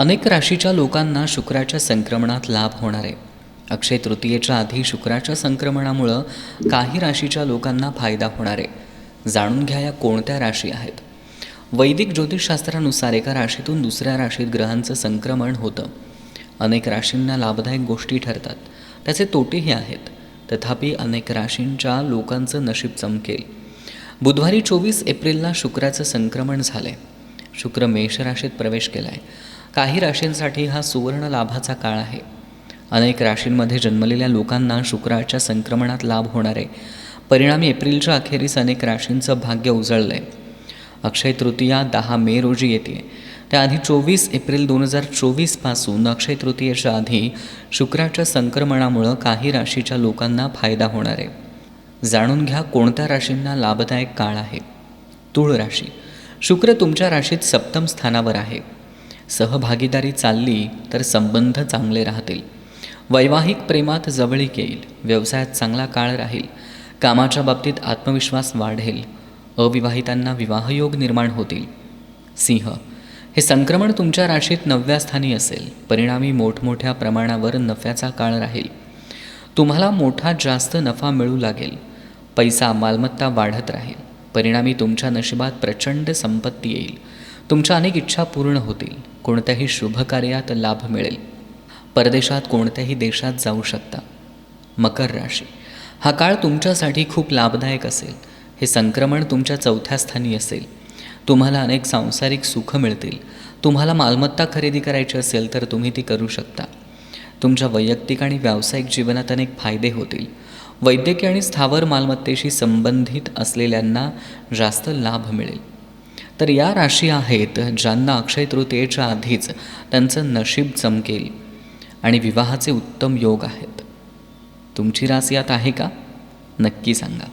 अनेक राशीच्या लोकांना शुक्राच्या संक्रमणात लाभ होणार आहे. अक्षय तृतीयेच्या आधी शुक्राच्या संक्रमणामुळं काही राशीच्या लोकांना फायदा होणार आहे. जाणून घ्या या कोणत्या राशी आहेत. वैदिक ज्योतिषशास्त्रानुसार एका राशीतून दुसऱ्या राशीत ग्रहांचं संक्रमण होतं. अनेक राशींना लाभदायक गोष्टी ठरतात. त्याचे तोटेही आहेत. तथापि अनेक राशींच्या लोकांचं नशीब चमकेल. बुधवारी चोवीस एप्रिलला शुक्राचं संक्रमण झालंय. शुक्र मेष राशीत प्रवेश केला आहे काही राशींसाठी हा सुवर्ण लाभाचा काळ आहे. अनेक राशींमध्ये जन्मलेल्या लोकांना शुक्राच्या संक्रमणात लाभ होणार. आहे परिणामी एप्रिलच्या अखेरीस अनेक राशींचं भाग्य उजळलं आहे अक्षय तृतीया दहा मे रोजी येते. त्याआधी चोवीस एप्रिल दोन हजार चोवीसपासून अक्षय तृतीयेच्या आधी शुक्राच्या संक्रमणामुळं काही राशीच्या लोकांना फायदा होणार. आहे जाणून घ्या कोणत्या राशींना लाभदायक काळ आहे. तुळ राशी शुक्र तुमच्या राशीत सप्तम स्थानावर आहे. सहभागीदारी चालली तर संबंध चांगले राहतील. वैवाहिक प्रेमात जवळीक येईल. व्यवसायात चांगला काळ राहील. कामाच्या बाबतीत आत्मविश्वास वाढेल. अविवाहितांना विवाहयोग निर्माण होतील. सिंह हे संक्रमण तुमच्या राशीत नवव्या स्थानी असेल. परिणामी मोठमोठ्या प्रमाणावर नफ्याचा काळ राहील. तुम्हाला मोठा जास्त नफा मिळू लागेल. पैसा मालमत्ता वाढत राहील. परिणामी तुमच्या नशिबात प्रचंड संपत्ती येईल. तुमच्या अनेक इच्छा पूर्ण होतील. कोणत्याही शुभकार्यात लाभ मिळेल. परदेशात कोणत्याही देशात जाऊ शकता. मकर राशी. हा काळ तुमच्यासाठी खूप लाभदायक असेल. हे संक्रमण तुमच्या चौथ्या स्थानी असेल. तुम्हाला अनेक सांसारिक सुख मिळतील. तुम्हाला मालमत्ता खरेदी करायची असेल तर तुम्ही ती करू शकता. तुमच्या वैयक्तिक आणि व्यावसायिक जीवनात अनेक फायदे होतील. वैद्यकीय आणि स्थावर मालमत्तेशी संबंधित असलेल्यांना जास्त लाभ मिळेल. तर या राशी आहेत ज्यांना अक्षय तृतीयेच्या आधीच त्यांचं नशीब चमकेल आणि विवाहाचे उत्तम योग आहेत. तुमची रास यात आहे का? नक्की सांगा.